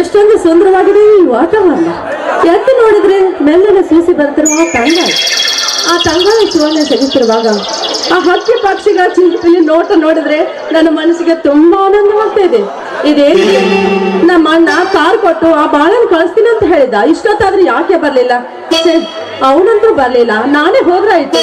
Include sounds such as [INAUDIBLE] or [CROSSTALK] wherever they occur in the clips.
ಎಷ್ಟೊಂದು ಸುಂದರವಾಗಿದೆ ಈ ವಾತಾವರಣ. ಎದ್ದು ನೋಡಿದ್ರೆ ಮೆಲ್ಲನೆ ಸೂಸಿ ಬರ್ತಿರುವ ತಂಗ ಆ ತಂಗಾಳ ಚುವನ್ನ ತೆಗಿತಿರುವಾಗ ಆ ಹಕ್ಕಿ ಪಕ್ಷಿಗಳ ಚಿಂಪಿಲಿ ನೋಟ ನೋಡಿದ್ರೆ ನನ್ನ ಮನಸ್ಸಿಗೆ ತುಂಬಾ ಆನಂದವಾಗ್ತಾ ಇದೆ. ಇದೇ ನಮ್ಮ ಅಣ್ಣ ಕಾರ್ ಕೊಟ್ಟು ಆ ಬಾಳನ್ ಕಳಿಸ್ತೀನಿ ಅಂತ ಹೇಳಿದ. ಇಷ್ಟೊತ್ತಾದ್ರೆ ಯಾಕೆ ಬರ್ಲಿಲ್ಲ? ಅವನಂತೂ ಬರ್ಲಿಲ್ಲ. ನಾನೇ ಹೋದ್ರಾಯ್ತು.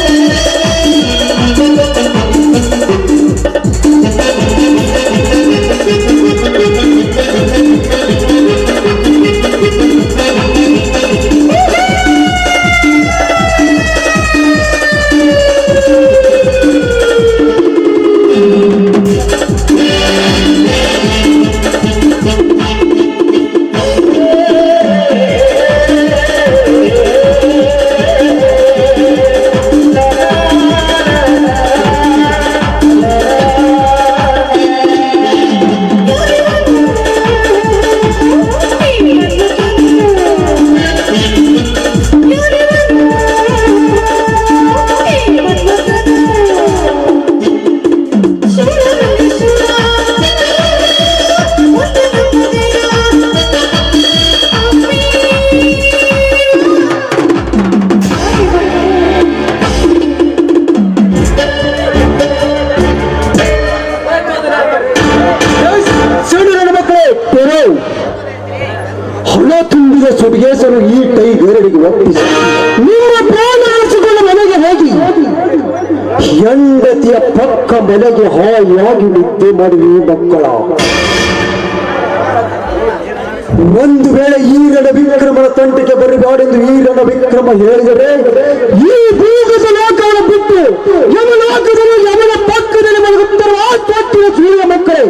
ತುಂಬಿದ ಸುಡಿಗೇಸರು ಈ ಕೈ ಒಪ್ಪಿಸಿ ನಿಮ್ಮ ಪ್ರಾಣ ಉಳಿಸಿಕೊಂಡು ಮನೆಗೆ ಹೋಗಿ. ಹೆಂಡತಿಯ ಪಕ್ಕ ಮನೆಗೆ ಹಾಯಾಗಿ ನಿದ್ದೆ ಮಾಡಿರಿ ಮಕ್ಕಳ. ಒಂದು ವೇಳೆ ಈ ರಣ ವಿಕ್ರಮನ ತಂಟೆಗೆ ಬರಬಾರೆಂದು ಈ ರಣ ವಿಕ್ರಮ ಹೇಳಿದರೆ ಈ ಭೂಗತ ಲೋಕವನ್ನು ಬಿಟ್ಟು ಯಮಲೋಕದಲ್ಲಿ ಯಮನ ಪಕ್ಕದಲ್ಲಿ ಮಲಗುತ್ತಿರುವ ಆ ತೊಟ್ಟಿನ ಸೂರ್ಯ ಮಕ್ಕಳೇ.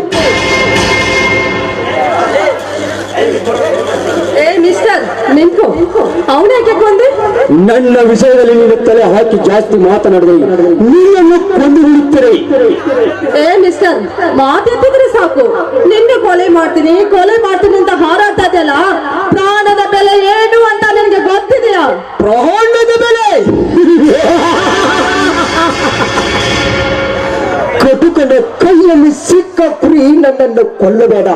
ನಿಂತು ಅವನ್ಯಾಕೆ ಕೊಂದೆ? ನನ್ನ ವಿಷಯದಲ್ಲಿ ನೀನು ತಲೆ ಹಾಕಿ ಜಾಸ್ತಿ ಮಾತನಾಡಿದೆ ನೀನನ್ನು ಕೊಂದು ಬಿಡುತ್ತೀರಿ ಏ ಮಿಸ್ಟರ್ ಮಾತೆತ್ತಿದ್ರೆ ಸಾಕು. ನಿನ್ನೆ ಕೊಲೆ ಮಾಡ್ತೀನಿ ಕೊಲೆ ಮಾಡ್ತೀನಿ ಅಂತ ಹಾರಾಡ್ತಾ ಇದೆಯಲ್ಲ ಪ್ರಾಣದ ಬೆಲೆ ಏನು ಅಂತ ನಿನ್ಗೆ ಗೊತ್ತಿದೆಯಾ? ಪ್ರಾಣದ ಬೆಲೆ? ಕಟುಕನ ಕೈಯಲ್ಲಿ ಸಿಕ್ಕ ಪ್ರೀ ನನ್ನನ್ನು ಕೊಲ್ಲಬೇಡ.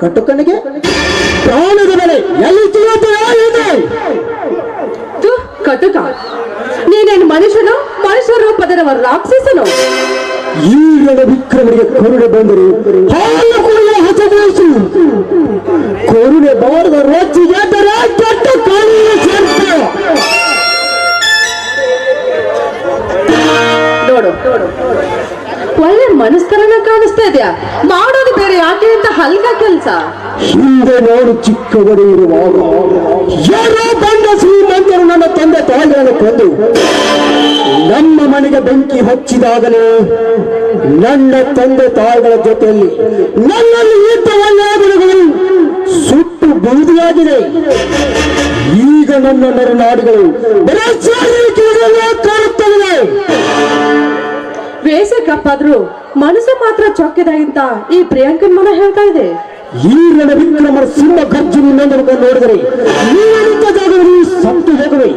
ಕಟುಕನಿಗೆ ಪ್ರಾಣದ ಬೆಲೆ ಎಲ್ಲಿ ಕಟುಕ ನೀನೇನು ಮನುಷ್ಯನು ಮನುಷ್ಯ ರೂಪದವ ರಾಕ್ಷಸನು? ಈ ರಣ ವಿಕ್ರಮನಿಗೆ ಕರುಣೆ ಬಂದರು ಹಾಲು ಕುಡಿಯುವ ಹಸಗೂಸು ಕರುಣೆ ಬಾರದ ರೊಚ್ಚಿ ಎದ್ದರೆ ಕೆಟ್ಟ ಸೇರ್ತು ನೋಡು ಒಳ್ಳೆ ಮನಸ್ತರನ ಕಾಣಿಸ್ತಾ ಇದೆಯಾ? ಯಾಕೆ ಅಂತ ಹಲ್ಕ ಕೆಲ್ಸ? ಹಿಂದೆ ನೋಡು ಚಿಕ್ಕವರು ಇರುವಾಗ. ಯಾರೋ ಬಂದ ಶ್ರೀಮಂತರು ನನ್ನ ತಂದೆ ತಾಯಿಗಳನ್ನು ಕೊಂದು. ನಮ್ಮ ಮನೆಗೆ ಬೆಂಕಿ ಹಚ್ಚಿದಾಗಲೇ ನನ್ನ ತಂದೆ ತಾಯಿಗಳ ಜೊತೆಯಲ್ಲಿ ನನ್ನಲ್ಲಿ ಗುಣಗಳು ಸುಟ್ಟು ಬೂದಿಯಾಗಿದೆ. ಈಗ ನನ್ನ ಮರನಾಡುಗಳು ಕಾಣುತ್ತವೆ. ವೇಷ ಕಪ್ಪಾದ್ರೂ ಮನಸ್ಸು ಮಾತ್ರ ಚೊಕ್ಕಿದಾಗಿಂತ ಈ ಪ್ರಿಯಾಂಕನ್ ಮನ ಹೇಳ್ತಾ ಇದೆ. ಈ ನಡುವಿನ ನಮ್ಮ ಸಿಂಹ ಗರ್ಜನೆ ನೋಡಿದರೆ ನೀನಿದ್ದ ಜಾಗದಲ್ಲಿ ಸತ್ತು ಹೋಗುವೆ.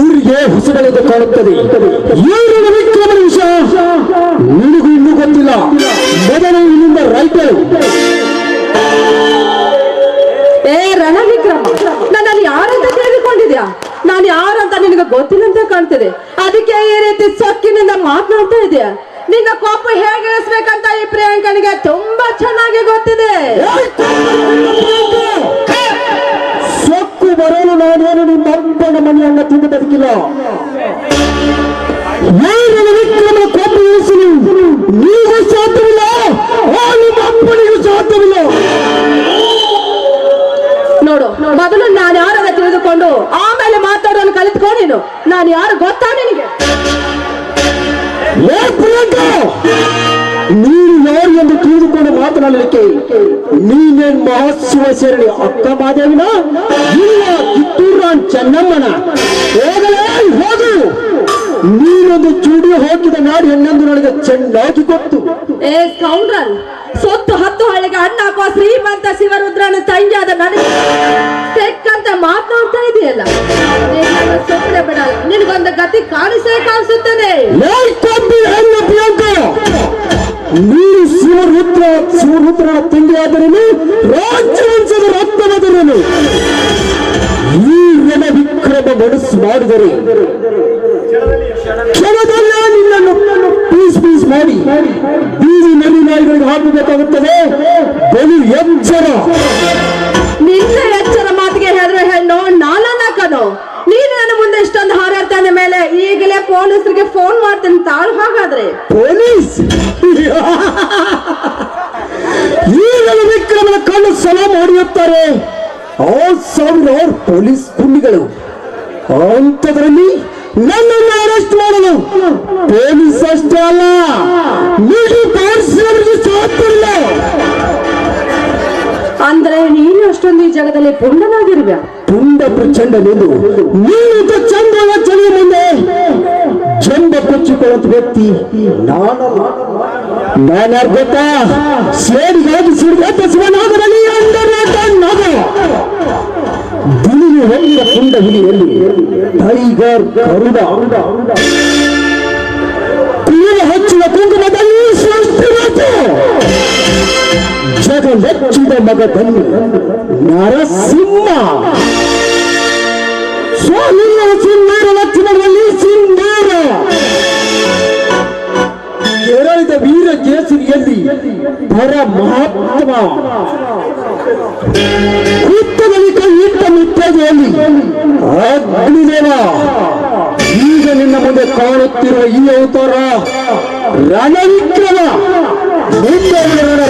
ಊರಿಗೆ ಹೊಸಗಳೆದು ಕಾಣುತ್ತದೆ. ಈ ವಿಷಯ ನಿನಗೂ ಇನ್ನೂ ಗೊತ್ತಿಲ್ಲ. ಮೊದಲು ಇಲ್ಲಿಂದ ರೈತರು. ಏ ರಣವಿಕ್ರಮ ನನ್ನಲ್ಲಿ ಯಾರಂತ ಕೇಳಿಕೊಂಡಿದ್ಯಾ? ನಾನು ಯಾರಂತ ನಿನಗೆ ಗೊತ್ತಿಲ್ಲ ಅಂತ ಕಾಣ್ತಿದೆ. ಅದಕ್ಕೆ ಈ ರೀತಿ ಸೊಕ್ಕಿನಿಂದ ಮಾತನಾಡ್ತಾ ಇದೆಯಾ. ನಿನ್ನ ಕೋಪ ಹೇಗೆ ಇಳಿಸ್ಬೇಕಂತ ಈ ಪ್ರಿಯಾಂಕನಿಗೆ ತುಂಬಾ ಚೆನ್ನಾಗಿ ಗೊತ್ತಿದೆ. ಸೊಕ್ಕು ಬರಲು ನಾನೇನು ನಿಮ್ಮ ಅಪ್ಪನ ಮನೆಯನ್ನ ತಿಂದು ಬದುಕಿಲ್ಲ. ವಿಕ್ರಮ ಕೋಪ ಇಳಿಸಲು? ನೀವು ಸಾಧ್ಯವಿಲ್ಲ. ಆ ನಿಮ್ಮ ಅಪ್ಪನಿಗೂ ಸಾಧ್ಯವಿಲ್ಲ. ನೋಡು ಮೊದಲು ನಾನು ಯಾರನ್ನ ತಿಳಿದುಕೊಂಡು ಆಮೇಲೆ ಮಾತಾಡೋನು ಕಲಿತ್ಕೊ ನೀನು ನಾನು ಯಾರು ಗೊತ್ತಾ ನಿನಗೆ ಏ ಪ್ರಿಯಾಂಕ ನೀನು ಯಾರು ಎಂದು ತಿಳಿದುಕೊಂಡು ಮಾತನಾಡಲಿಕ್ಕೆ ನೀನೇನ್ ಮಹಾಶಿವ ಸೇರಣಿ ಅಕ್ಕ ಮಾದೇವಿನ ಇಲ್ಲ ಕಿತ್ತೂರಾನ್ ಚೆನ್ನಮ್ಮನ ಹೋಗಲೇ ಹೋಗು ನೀನೊಂದು ಚೂಡಿ ಹೋಗಿದ ನಾಡಿ ಹೆಣ್ಣೆಂದು ನನಗೆ ಚೆನ್ನಾಗಿ ಗೊತ್ತು. ಏ ಸ್ಕೌಂಡ್ರಲ್ ಸೊತ್ತು ಹತ್ತು ಹಳ್ಳಿಗೆ ಅಣ್ಣ ಹಾಕುವ ಶ್ರೀಮಂತ ಶಿವರುದ್ರನ ತಂಗಿಯಾದ ನನಗೆ ತೆಕ್ಕಂತ ಮಾತನಾಡ್ತಾ ಇದೆಯಲ್ಲ? ಸೊಪ್ಪನೆ ಬೇಡ ನಿನಗೊಂದು ಗತಿ ಕಾಣಿಸೇ ಕಾಣಿಸುತ್ತದೆ. ನೀನು ಶಿವರುದ್ರ ಶಿವರುದ್ರನ ತಂಗಿಯಾದರೇನು? ರಾಜ್ಯವಂಶದ ರಕ್ತವಾದರೇನು ಈ ರಣ ವಿಕ್ರಮ ಮನಸ್ಸು ಮಾಡಿದರೆ ಮಾಡಿ ಬೀದಿ ನದಿ ನಾಯಿಗಳಿಗೆ ಹಾಕಬೇಕಾಗುತ್ತದೆ ಬಲು ಎಚ್ಚರ. ನಿನ್ನ ಎಚ್ಚರ ಮಾತಿಗೆ ಹೇಳಿದ್ರೆ ಹೆಣ್ಣು ನಾಲನಾಕದು ನೀನು ನನ್ನ ಮುಂದೆ ಇಷ್ಟೊಂದು ಹಾರಾಡ್ತಾನೆ ಮೇಲೆ ಈಗಲೇ ಪೊಲೀಸರಿಗೆ ಫೋನ್ ಮಾಡ್ತೇನೆ ತಾಳು ಹಾಗಾದ್ರೆ. ಪೊಲೀಸ್? ಈಗಲೂ ವಿಕ್ರಮನ ಕಣ್ಣು ಸಲ ಹೊಡೆಯುತ್ತಾರೆ. ಆ ಸಾವಿರಾರು ಪೊಲೀಸ್ ಗುಂಡಿಗಳು ಅಂಥದ್ರಲ್ಲಿ ನನ್ನನ್ನು ಅರೆಸ್ಟ್ ಮಾಡಲು. ಪೊಲೀಸ್ ಅಷ್ಟೇ ಅಲ್ಲ ಸಾಧ್ಯವಿಲ್ಲ ಅಂದ್ರೆ ನೀನು ಅಷ್ಟೊಂದು ಈ ಜಾಗದಲ್ಲಿ ಪುಂಡನಾಗಿರುವ? ಪುಂಡ ಪ್ರಚಂಡ ನೀನು ಚಂದವ ಚಳಿ ಮುಂದೆ. ಜಂಬ ಕೊಚ್ಚಿಕೊಳ್ಳುವಂತ ವ್ಯಕ್ತಿ ನಾನು. ನಾನ್ಯಾರು ಗೊತ್ತಾ? ಸೇರಿಗಾಗಿ ಸಿಡಿದ ಟೈಗರ್ ಗರುಡ ಕುಳಿಯ ಹಚ್ಚುವ ಕುಂಕುಮದಲ್ಲಿ ಸೃಷ್ಟಿ ಮಾತು ಜಗ ಹೆಚ್ಚಿದ ಮಗದಲ್ಲಿ ನರಸಿಂಹ. ಸ್ವಾಮಿಯ ಸಿಂಗಾರ ಲಕ್ಷಣದಲ್ಲಿ ಸಿಂಹಾರ ಕೇರಳದ ವೀರ ಕೇಸರಿಯಲ್ಲಿ ಪರ ಮಹಾತ್ಮ ಹುತ್ತದಲ್ಲಿ ಕೈ ಇಟ್ಟ ಮುತ್ತದೆಯಲ್ಲಿ ಅಗ್ನಿದೇವ ಈಗ ನಿನ್ನ ಮುಂದೆ ಕಾಣುತ್ತಿರುವ ಈ ಅವತಾರ ರಣವಿಕ್ರಮ. ಮುಂದೆ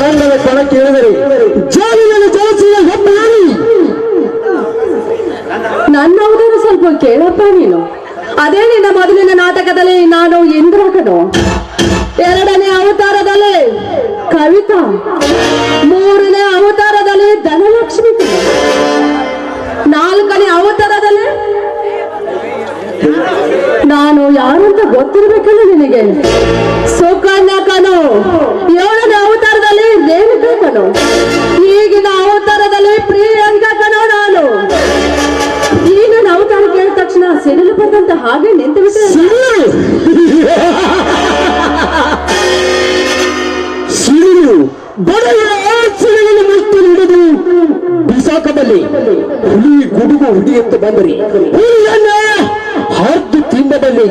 ರಂಗದ ಕಣಕ್ಕೆ ಹೇಳಿದರೆ ಜಾಲಿನಲ್ಲಿ ಜಲಸಿದ ಹೆಬ್ಬಾರಿ ನನ್ನ ಅವರು ಸ್ವಲ್ಪ ಕೇಳಪ್ಪ ನೀನು. ಅದೇ ನಿನ್ನ ಮೊದಲಿನ ನಾಟಕದಲ್ಲಿ ನಾನು ಇಂದ್ರಕನು. ಎರಡನೇ ಅವತಾರದಲ್ಲಿ ಕವಿತಾ. ಮೂರನೇ ಅವತಾರದಲ್ಲಿ ಧನಲಕ್ಷ್ಮಿ. ನಾಲ್ಕನೇ ಅವತಾರದಲ್ಲಿ ಯಾರಂತ ಗೊತ್ತಿರ್ಬೇಕಲ್ಲ ನಿನಗೆ? ಸುಕನ್ಯಾಕನು ಏಳನ ಏಳನೇ ಅವತಾರದಲ್ಲಿ ರೇಣುಕನು ಕನು ಈಗಿನ ಅವತಾರದಲ್ಲಿ ಪ್ರಿಯಾಂಕನು ಕನು ನಾನು. ಈಗ ಅವತಾರ ಕೇಳಿದ ತಕ್ಷಣ ಸಿಡಿಲು ಬಂದಂತ ಹಾಗೆ ನಿಂತು ಬಿಟ್ಟೆ ಸಿಡಿಲು? ಬಡೆಯ ಸಿಡಿಲನ್ನು ಮುಟ್ಟು ಹಿಡಿದು ಬಿಸಾಕಬಲ್ಲಿ. ಹುಲಿ ಗುಡುಗು ಹುಡಿಯಂತ ಬಂದರಿ. ಹುಲ್ಲನ್ನ ಹರಿದು ತಿನ್ನಬಲ್ಲಿ.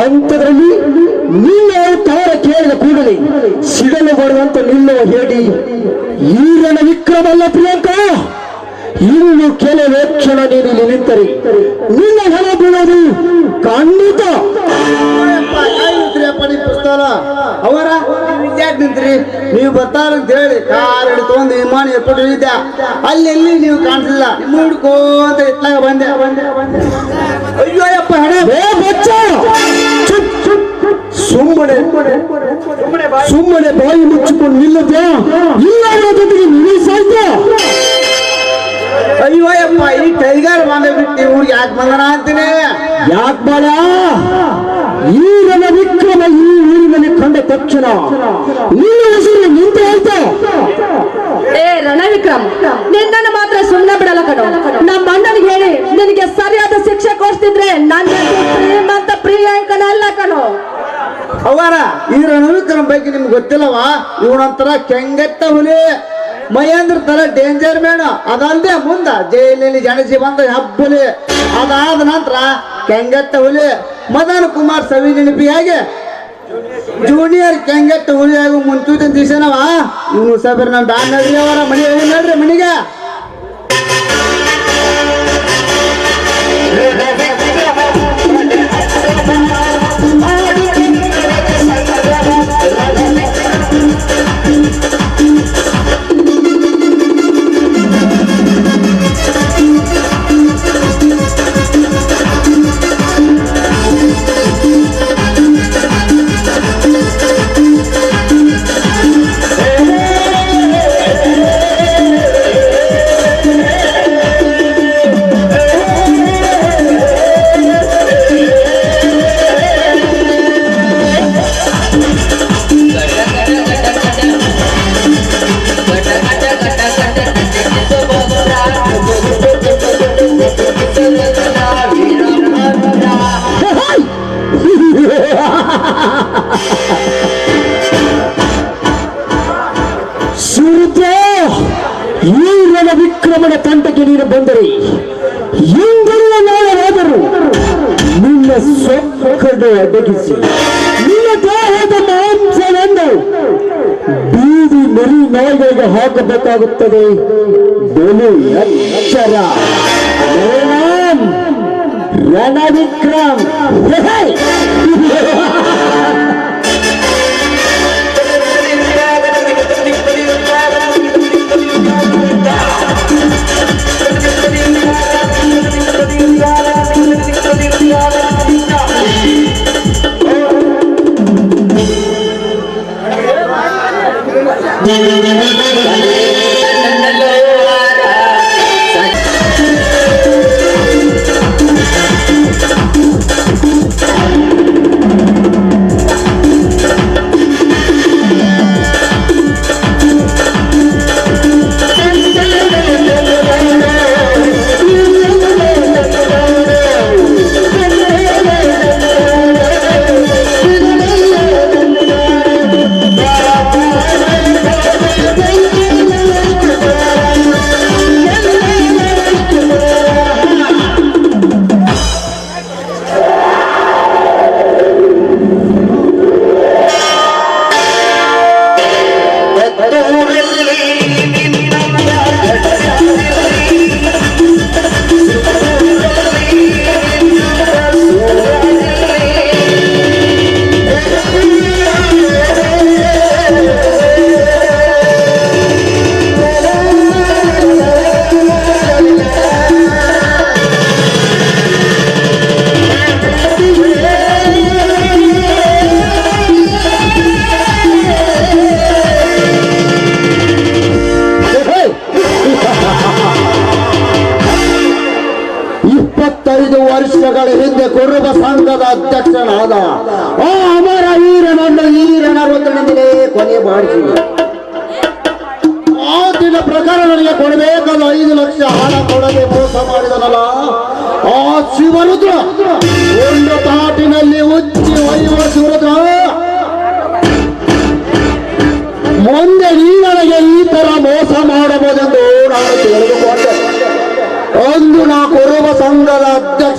ಅಂಥದ್ರಲ್ಲಿ ನಿನ್ನ ಅವತಾರ ಕೇಳಿದ ಕೂಡಲೇ ಸಿಡಲು ಬರುವಂತ ನಿನ್ನ ಹೇಳಿ. ಈರನ ವಿಕ್ರಮಲ್ಲ ಪ್ರಿಯಾಂಕಾ, ಇನ್ನು ಕೆಲವೇ ಕ್ಷಣ ನೀನು ನಿಂತರೆ. ನಿನ್ನ ಹಣ ಬೀಳೋದು ಖಂಡಿತ. ನೀವು ಪುಸ್ತಕ ಅವರ ವಿದ್ಯಾರ್ಥಿ ನಿಂತ್ರಿ ನೀವು ಬರ್ತಾರಂತ ಹೇಳಿ ಕಾರ್ ಹಿಡಿದು ತಗೊಂಡು ವಿಮಾನ ಏರ್ಪೋರ್ಟ್ ಇಳಿದ್ದೆ ಅಲ್ಲಿ ಎಲ್ಲಿ ನೀವು ಕಾಣಿಸಿಲ್ಲ? ಹುಡ್ಕೋಂತ ಇತ್ತಾಗ ಬಂದೆ. ಅಯ್ಯೋ ಅಪ್ಪ ಹಣ. ಸುಮ್ಮನೆ. ಸುಮ್ಮನೆ ಬಾಯಿ ಮುಚ್ಚಿಕೊಂಡು ನಿಲ್ಲದೆ ಇಲ್ಲ ಜೊತೆಗೆ ನೀನೇ ಸಾಯ್ತ? ಅಯ್ಯೋ ಅಪ್ಪ ಈ ಟೈಗರ್ ಬಂದ ಬಿಟ್ಟು ಊರಿಗೆ ಯಾಕೆ ಬಂದನ ಅಂತೀನಿ? ಯಾಕೆ ಬಾಳ ಈ ನನ್ನ ವಿಕ್ರಮ ಈ ಊರಿನಲ್ಲಿ ಕಂಡ ತಕ್ಷಣ ನಿನ್ನ ಹೆಸರು ನಿಂತು ಹೇಳ್ತಾ. ಏ ರಣವಿಕ್ರಮ್ ನಿನ್ನನ್ನು ಮಾತ್ರ ಸುಮ್ಮನೆ ಬಿಡಲ್ಲ ಕಣೋ. ನಮ್ಮ ಅಣ್ಣನಿಗೆ ಹೇಳಿ ನಿನಗೆ ಸರಿಯಾದ ಶಿಕ್ಷೆ ಕೊಡ್ತಿದ್ರೆ ನನ್ನ ಶ್ರೀಮಂತ ಪ್ರಿಯಾಂಕನ ಅಲ್ಲ ಕಣೋ. ಅವರ ಈ ರಣವಿಕ್ರಮ್ ಬಗ್ಗೆ ನಿಮ್ಗೆ ಗೊತ್ತಿಲ್ಲವಾ? ಇವನಂತರ ಕೆಂಗತ್ತ ಹುಲಿ. ಮಹೇಂದ್ರ ತರ ಡೇಂಜರ್ ಮೇಣ ಅದಲ್ಲದೆ ಮುಂದ ಜೈಲಿನಲ್ಲಿ ಜನಿಸಿ ಬಂದ ಹಬ್ಬಲಿ. ಅದಾದ ನಂತರ ಕೆಂಗತ್ತ ಹುಲಿ. ಮದನ್ ಕುಮಾರ್ ಸವಿ ನೆನಪಿಯಾಗಿ ಜೂನಿಯರ್ ಕೆಂಗೆಟ್ಟು ಹುಲಿಯಾಗಿ ಮುಂಚೂತಿನ ದಿಸನವಾ ಇವನು ಸಬರ್ ನಮ್ಮ ದಾನ್ ನಡ್ರಿ ಅವರ ಮನೆ ಮನೆಗೆ? ತಂಟಕ್ಕೆ ನೀನು ಬಂದರೆ ಎಂದಿರುವ ನಾಳೆಯಾದರೂ ನಿನ್ನ ಸೊಕ್ಕನ್ನು ಅಡಗಿಸಿ ನಿನ್ನ ದೇಹದ ಮಾಂಸವನ್ನು ಬೀದಿ ನರಿ ನಾಯಿಗಳಿಗೆ ಹಾಕಬೇಕಾಗುತ್ತದೆ. ಬೆಲೆ ಎಚ್ಚರ. ರಣಂ, ರಣವಿಕ್ರಮ್ ಸಂಘದ ಅಧ್ಯಕ್ಷನಾದ ಆ ಅಮರ ವೀರನನ್ನು ಈ ರಣರುದ್ರನಿಂದಲೇ ಕೊನೆ ಮಾಡಿಸಿದೆ. ಆ ದಿನ ಪ್ರಕಾರ ನನಗೆ ಕೊಡಬೇಕಾದ ಐದು ಲಕ್ಷ ಹಣ ಕೊಡದೆ ಮೋಸ ಮಾಡಿದನಲ್ಲ. ಆ ಶಿವರುದ್ರ ಒಂದು ತಾಟಿನಲ್ಲಿ ಉಚ್ಚಿ ಒಯ್ಯುವ ಶಿವರುದ್ರ. ಮುಂದೆ ನೀ ನನಗೆ ಈ ತರ ಮೋಸ ಮಾಡಬಹುದೆಂದು ನಾನು ತಿಳಿದುಕೊಂಡೆ. ಒಂದು ನಾ ಕುರುಬ ಸಂಘದ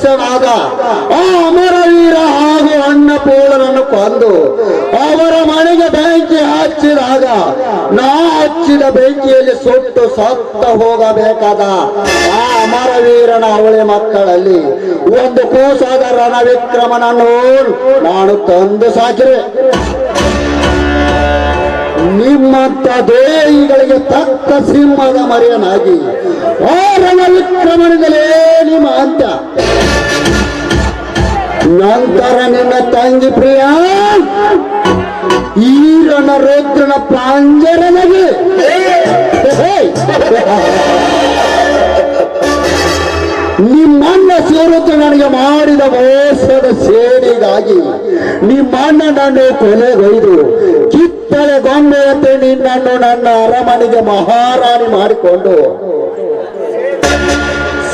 ಅಧ್ಯಕ್ಷನಾದ ಆ ಅಮರವೀರ ಹಾಗೂ ಅನ್ನಪೂರ್ಣನನ್ನು ಕೊಂದು ಅವರ ಮನೆಗೆ ಬೆಂಕಿ ಹಚ್ಚಿದಾಗ ನಾ ಹಚ್ಚಿದ ಬೆಂಕಿಯಲ್ಲಿ ಸುಟ್ಟು ಸತ್ತ ಹೋಗಬೇಕಾದ ಆ ಅಮರವೀರನ ಅವಳಿ ಮಕ್ಕಳಲ್ಲಿ ಒಂದು ಕೂಸಾದ ರಣವಿಕ್ರಮನನ್ನು ನಾನು ತಂದು ಸಾಕಿದೆ ನಿಮ್ಮಂತ ದೇಹಿಗಳಿಗೆ ತಕ್ಕ ಸಿಂಹದ ಮರೆಯನಾಗಿ. ಆ ರಣವಿಕ್ರಮಣದಲೇ ನಿಮ್ಮ ಅಂತ್ಯ. ನಂತರ ನಿನ್ನ ತಂಗಿ ಪ್ರಿಯ, ಈ ರುದ್ರನ ಪಾಂಜರನಗೆ ನಿಮ್ಮಣ್ಣ ಸೇರುತ್ತ ನನಗೆ ಮಾಡಿದ ಮೋಸದ ಸೇರಿಗಾಗಿ ನಿಮ್ಮಣ್ಣ ನಾನು ಕೊಲೆಗೈದು ಕಿತ್ತಳೆ ಅಂತ ನಿನ್ನನ್ನು ನನ್ನ ಅರಮನೆಗೆ ಮಹಾರಾಣಿ ಮಾಡಿಕೊಂಡು.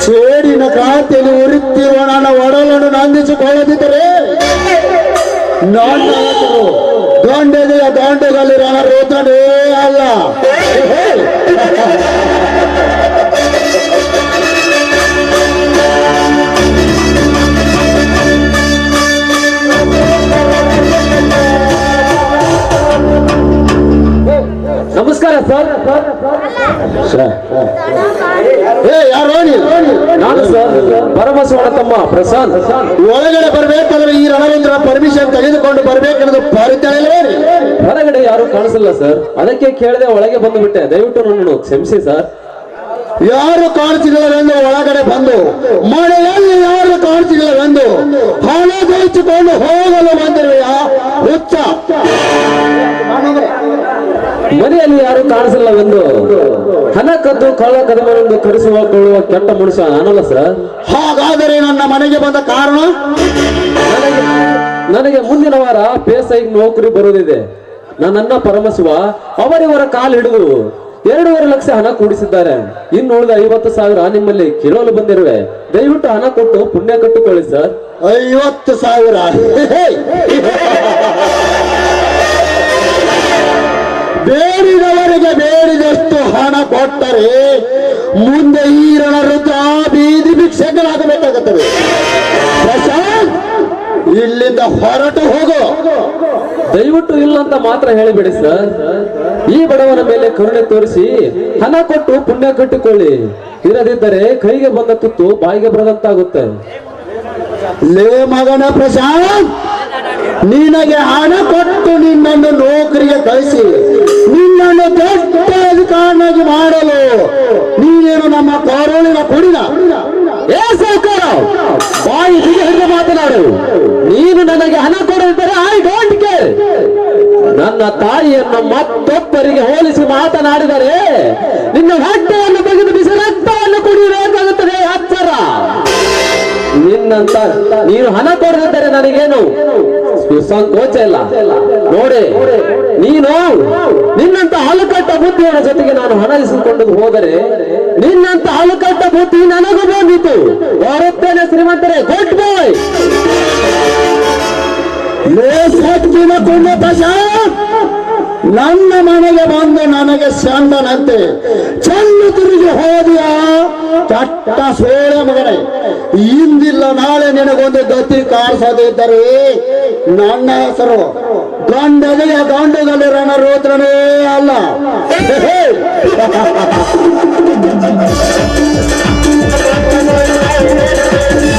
ಸೇಡಿನ ಖಾತೆಯಲ್ಲಿ ಉರಿತಿರುವ ನನ್ನ ಒಡಲನ್ನು ನಂದಿಸಿಕೊಳ್ಳದಿದ್ದರೆ ನನ್ನ ದಾಂಡೆಗಳಲ್ಲಿ ದಂಡೆದೆಯ ರೋತನೇ ರಣರೋಧನೇ ಅಲ್ಲ. ನಮಸ್ಕಾರ ಸರ್. ಏ ಯಾರು ನೀನು ನಾನು ಸರ್ ಪರಮಸವಣ ತಮ್ಮ ಪ್ರಶಾಂತ್ ಒಳಗಡೆ ಬರ್ಬೇಕಾದ್ರೆ ಈ ರಣವೇಂದ್ರ ಪರ್ಮಿಷನ್ ತೆಗೆದುಕೊಂಡು ಬರ್ಬೇಕನ್ನೋದು ಪರಿತಳಲ್ವೇ ಹೊರಗಡೆ ಯಾರು ಕಾಣಿಸಲ್ಲ ಸರ್. ಅದಕ್ಕೆ ಕೇಳದೆ ಒಳಗೆ ಬಂದುಬಿಟ್ಟೆ. ದಯವಿಟ್ಟು ನನ್ನನ್ನು ಕ್ಷಮಿಸಿ ಸರ್. ಯಾರು ಕಾಣಿಸಿಲ್ಲವೆಂದು ಒಳಗಡೆ ಬಂದು ಮಳೆಯಲ್ಲಿ ಯಾರು ಕಾಣಿಸಿಲ್ಲವೆಂದು ಹಣ ದೋಚಿಕೊಂಡು ಹೋಗಲು ಬಂದಿರುವೆಯಾ? ಹುಚ್ಚ. ಮನೆಯಲ್ಲಿ ಯಾರು ಕಾಣಿಸಲ್ಲವೆಂದು ಹಣ ಕದ್ದು ಕಳ್ಳ ಕದಮನೆಂದು ಕರೆಸಿಕೊಳ್ಳುವ ಕೆಟ್ಟ ಮನುಷ್ಯ ನಾನಲ್ಲ ಸರ್. ಹಾಗಾದರೆ ನನ್ನ ಮನೆಗೆ ಬಂದ ಕಾರಣ? ನನಗೆ ನನಗೆ ಮುಂದಿನ ವಾರ ಪೇಸೈ ನೌಕರಿ ಬರುವುದಿದೆ. ನನ್ನನ್ನ ಪರಮಶಿವ ಅವರಿವರ ಕಾಲು ಹಿಡಿದು ಎರಡೂವರೆ ಲಕ್ಷ ಹಣ ಕೂಡಿಸಿದ್ದಾರೆ. ಇನ್ನು ಉಳಿದ ಐವತ್ತು ಸಾವಿರ ನಿಮ್ಮಲ್ಲಿ ಕೇಳಲು ಬಂದಿರುವೆ. ದಯವಿಟ್ಟು ಹಣ ಕೊಟ್ಟು ಪುಣ್ಯ ಕಟ್ಟಿಕೊಳ್ಳಿ ಸರ್. ಐವತ್ತು ಸಾವಿರ? ಬೇಡಿದವರಿಗೆ ಬೇಡಿದಷ್ಟು ಹಣ ಕೊಟ್ಟರೆ ಮುಂದೆ ಈ ರಣರುದ್ರ ಬೀದಿ ಭಿಕ್ಷೆಗಳಾಗಬೇಕಾಗುತ್ತದೆ ಪ್ರಶಾಂತ್ ಇಲ್ಲಿಂದ ಹೊರಟು ಹೋಗು. ದಯವಿಟ್ಟು ಇಲ್ಲ ಅಂತ ಮಾತ್ರ ಹೇಳಿಬಿಡಿ ಸರ್. ಈ ಬಡವನ ಮೇಲೆ ಕರುಣೆ ತೋರಿಸಿ ಹಣ ಕೊಟ್ಟು ಪುಣ್ಯ ಕಟ್ಟಿಕೊಳ್ಳಿ. ಇರದಿದ್ದರೆ ಕೈಗೆ ಬಂದ ತುತ್ತು ಬಾಯಿಗೆ ಬರದಂತಾಗುತ್ತೆ. ಲೇ ಮಗನ ಪ್ರಶಾಂತ್! ನಿನಗೆ ಹಣ ಕೊಟ್ಟು ನಿನ್ನನ್ನು ನೌಕರಿಗೆ ಕಳಿಸಿ. ನಿನ್ನನ್ನು ದೊಡ್ಡ ಅಧಿಕಾರನಾಗಿ ಮಾಡಲು ನೀನೇನು ನಮ್ಮ ಕಾರೋಳಿನ ಕುಡಿದ? ಏ ಸರ್ಕಾರ ಬಾಯಿ ಹಿಡಿದು ಮಾತನಾಡು. ನೀನು ನನಗೆ ಹಣ ಕೊಡದಿದ್ದರೆ ಐ ಡೋಂಟ್ ಕೇರ್. ನನ್ನ ತಾಯಿಯನ್ನು ಮತ್ತೊಬ್ಬರಿಗೆ ಹೋಲಿಸಿ ಮಾತನಾಡಿದರೆ ನಿನ್ನ ಹೊಟ್ಟೆಯನ್ನು ತೆಗೆದು ಬಿಸಿ ರಕ್ತವನ್ನು ಕುಡಿಯಬೇಕಾಗುತ್ತದೆ ಅಚ್ಚರ ನಿನ್ನಂತ ನೀನು ಹಣ ಕೊಡದಿದ್ದರೆ ನನಗೇನು? ಇಲ್ಲ ನೋಡಿ, ನೀನು ನಿನ್ನಂತ ಹಲಕಟ್ಟ ಬುದ್ಧಿಯವರ ಜೊತೆಗೆ ನಾನು ಹಣ ಇಸಿಕೊಂಡು ಹೋದರೆ ನಿನ್ನಂತ ಹಲಕಟ್ಟ ಬುದ್ಧಿ ನನಗೂ ಬಂದಿತು. ಬರುತ್ತೇನೆ ಶ್ರೀಮಂತರೇ ಗುಡ್ ಬಾಯ್ ಲೇ ದಿನ ನನ್ನ ಮನೆಗೆ ಬಂದು ನನಗೆ ಸಂದನಂತೆ ಚೆಲ್ಲು ತಿರುಗಿ ಹೋದಿಯ? ಚಟ್ಟ ಸೋಳೆ ಮಗನೇ. ಇಂದಿಲ್ಲ ನಾಳೆ ನಿನಗೊಂದು ಗತಿ ಕಾಣಿಸದಿದ್ದರೆ ನನ್ನ ಹೆಸರು ಗಂಡದೆಯ ರಣ ರಣರೋದ್ರನೇ ಅಲ್ಲ. [LAUGHS]